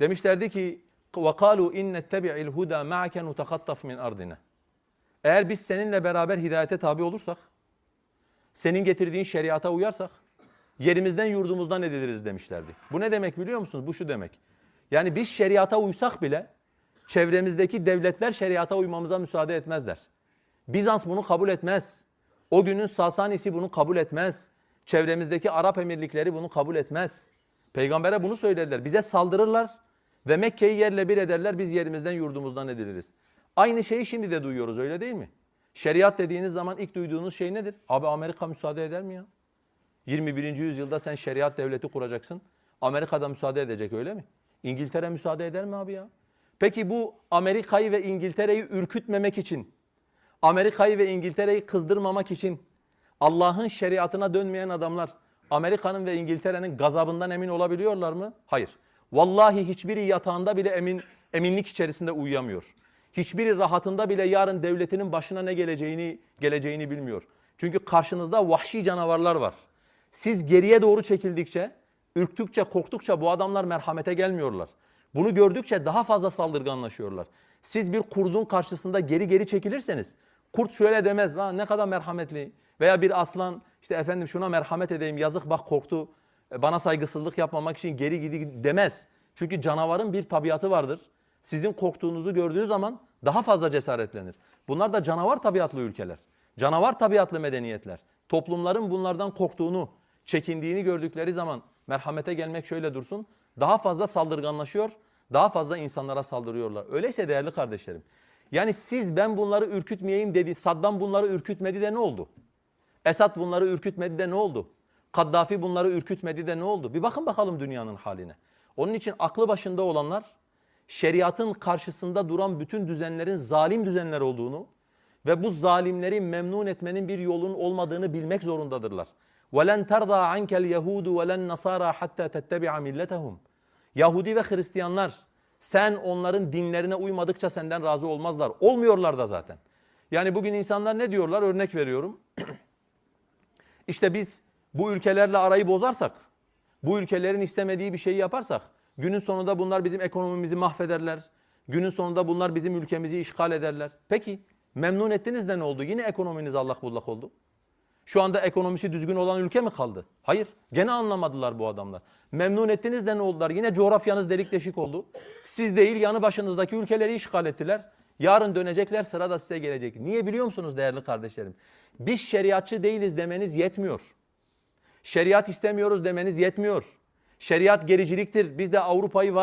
Demişlerdi ki وَقَالُوا اِنَّ اتَّبِعِ الْهُدَى مَعَكَ نُتَخَطَّفْ مِنْ اَرْضِنَا Eğer biz seninle beraber hidayete tabi olursak, senin getirdiğin şeriata uyarsak, yerimizden yurdumuzdan ediliriz demişlerdi. Bu ne demek biliyor musunuz? Bu şu demek. Yani biz şeriata uysak bile çevremizdeki devletler şeriata uymamıza müsaade etmezler. Bizans bunu kabul etmez. O günün Sasanisi bunu kabul etmez. Çevremizdeki Arap emirlikleri bunu kabul etmez. Peygambere bunu söylediler. Bize saldırırlar ve Mekke'yi yerle bir ederler. Biz yerimizden yurdumuzdan ediliriz. Aynı şeyi şimdi de duyuyoruz öyle değil mi? Şeriat dediğiniz zaman ilk duyduğunuz şey nedir? Abi Amerika müsaade eder mi ya? 21. yüzyılda sen şeriat devleti kuracaksın. Amerika'da müsaade edecek öyle mi? İngiltere müsaade eder mi abi ya? Peki bu Amerika'yı ve İngiltere'yi ürkütmemek için, Amerika'yı ve İngiltere'yi kızdırmamak için Allah'ın şeriatına dönmeyen adamlar Amerika'nın ve İngiltere'nin gazabından emin olabiliyorlar mı? Hayır. Vallahi hiçbiri yatağında bile emin eminlik içerisinde uyuyamıyor. Hiçbiri rahatında bile yarın devletinin başına ne geleceğini geleceğini bilmiyor. Çünkü karşınızda vahşi canavarlar var. Siz geriye doğru çekildikçe, ürktükçe, korktukça bu adamlar merhamete gelmiyorlar. Bunu gördükçe daha fazla saldırganlaşıyorlar. Siz bir kurdun karşısında geri geri çekilirseniz, kurt şöyle demez, "Ha, ne kadar merhametli. Veya bir aslan, işte efendim şuna merhamet edeyim, yazık bak korktu, bana saygısızlık yapmamak için geri gidi demez. Çünkü canavarın bir tabiatı vardır. Sizin korktuğunuzu gördüğü zaman daha fazla cesaretlenir. Bunlar da canavar tabiatlı ülkeler. Canavar tabiatlı medeniyetler. Toplumların bunlardan korktuğunu, çekindiğini gördükleri zaman merhamete gelmek şöyle dursun. Daha fazla saldırganlaşıyor, daha fazla insanlara saldırıyorlar. Öyleyse değerli kardeşlerim. Yani siz ben bunları ürkütmeyeyim dedi. Saddam bunları ürkütmedi de ne oldu? Esad bunları ürkütmedi de ne oldu? Kaddafi bunları ürkütmedi de ne oldu? Bir bakın bakalım dünyanın haline. Onun için aklı başında olanlar şeriatın karşısında duran bütün düzenlerin zalim düzenler olduğunu ve bu zalimleri memnun etmenin bir yolun olmadığını bilmek zorundadırlar. وَلَنْ تَرْضَى عَنْكَ الْيَهُودُ وَلَنْ نَصَارَى حَتَّى تَتَّبِعَ مِلَّتَهُمْ Yahudi ve Hristiyanlar sen onların dinlerine uymadıkça senden razı olmazlar. Olmuyorlar da zaten. Yani bugün insanlar ne diyorlar? Örnek veriyorum. İşte biz bu ülkelerle arayı bozarsak, bu ülkelerin istemediği bir şeyi yaparsak, günün sonunda bunlar bizim ekonomimizi mahvederler. Günün sonunda bunlar bizim ülkemizi işgal ederler. Peki memnun ettiniz de ne oldu? Yine ekonominiz allak bullak oldu. Şu anda ekonomisi düzgün olan ülke mi kaldı? Hayır. Gene anlamadılar bu adamlar. Memnun ettiniz de ne oldular? Yine coğrafyanız delik deşik oldu. Siz değil yanı başınızdaki ülkeleri işgal ettiler. Yarın dönecekler sıra da size gelecek. Niye biliyor musunuz değerli kardeşlerim? Biz şeriatçı değiliz demeniz yetmiyor. Şeriat istemiyoruz demeniz yetmiyor. Şeriat gericiliktir. Biz de Avrupa'yı var